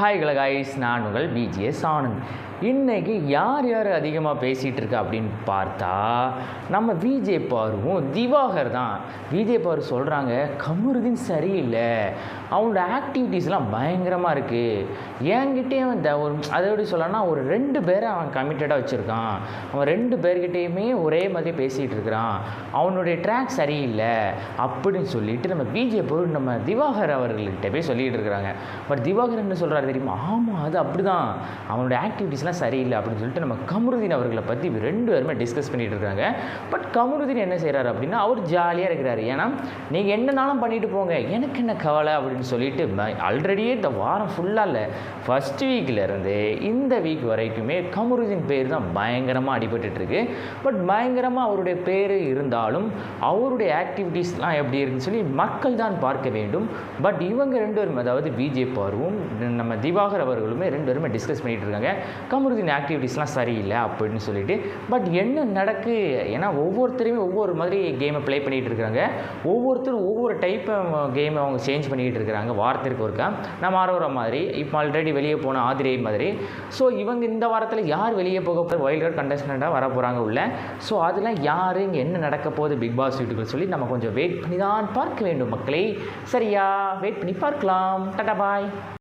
Hi கலகாய்ஸ் நான் உங்கள் BGS Anand இன்றைக்கி யார் யார் அதிகமாக பேசிகிட்டு இருக்கா அப்படின்னு பார்த்தா நம்ம விஜே பாருவும் திவாகர் தான். விஜே பாரு சொல்கிறாங்க கமருதீன் சரியில்லை. அவனோட ஆக்டிவிட்டீஸ்லாம் பயங்கரமாக இருக்குது என்கிட்டே அவன் த- ஒரு அதை எப்படி சொல்லனா ஒரு ரெண்டு பேரை அவன் கமிட்டடாக வச்சுருக்கான். அவன் ரெண்டு பேர்கிட்டேயுமே ஒரே மாதிரி பேசிகிட்டு இருக்கிறான். அவனுடைய ட்ராக் சரியில்லை அப்படின்னு சொல்லிட்டு நம்ம பிஜே பாரு நம்ம திவாகர் அவர்கள்கிட்ட போய் சொல்லிகிட்டு இருக்கிறாங்க. பட் திவாகர் என்ன சொல்கிறார் தெரியுமா? ஆமாம் அது அப்படி தான் அவனோட ஆக்டிவிட்டீஸ்லாம் சரியில்லை அப்படின்னு சொல்லிட்டு நம்ம கமருதீன் அவர்களை பற்றி ரெண்டு பேருமே டிஸ்கஸ் பண்ணிகிட்டு இருக்காங்க. பட் கமருதீன் என்ன செய்கிறாரு அப்படின்னா அவர் ஜாலியாக இருக்கிறாரு. ஏன்னா நீங்கள் என்னனாலும் பண்ணிட்டு போங்க. எனக்கு என்ன கவலை அப்படின்னு சொல்லிட்டு ஆல்ரெடியே இந்த வாரம் ஃபுல்லாக இல்லை. ஃபஸ்ட் வீக்கிலேருந்து இந்த வீக் வரைக்குமே கமருதீன் பேர் தான் பயங்கரமாக அடிபட்டுருக்கு பட் பயங்கரமாக அவருடைய பேர் இருந்தாலும் அவருடைய ஆக்டிவிட்டீஸ்லாம் எப்படி இருக்குன்னு சொல்லி மக்கள் தான் பார்க்க வேண்டும். பட் இவங்க ரெண்டு பேரும் அதாவது பிஜே பார்வும் நம்ம திவாகர் அவர்களுமே ரெண்டு பேருமே டிஸ்கஸ் பண்ணிட்டு இருக்காங்க கமருதீன் ஆக்டிவிட்டீஸ்லாம் சரியில்லை அப்படின்னு சொல்லிட்டு பட் என்ன நடக்கு ஏன்னா ஒவ்வொருத்தருமே ஒவ்வொரு மாதிரி கேமை ப்ளே பண்ணிகிட்டு இருக்கிறாங்க ஒவ்வொருத்தரும் ஒவ்வொரு டைப் கேமை அவங்க சேஞ்ச் பண்ணிக்கிட்டு இருக்கிறாங்க வாரத்திற்கு ஒருக்கா. நம்ம ஆரோரா மாதிரி இப்போ ஆல்ரெடி வெளியே போன ஆதிரை மாதிரி. ஸோ இவங்க இந்த வாரத்தில் யார் வெளியே போக போகிற வைல்ட் கார்டு கண்டஸ்டண்ட்டாக வர போகிறாங்க உள்ள? ஸோ அதெல்லாம் யார் இங்கே என்ன நடக்க போகுது பிக் பாஸ் வீட்டுக்கு சொல்லி நம்ம கொஞ்சம் வெயிட் பண்ணி தான் பார்க்க வேண்டும் மக்களே. சரியா? வெயிட் பண்ணி பார்க்கலாம். டாடா பாய்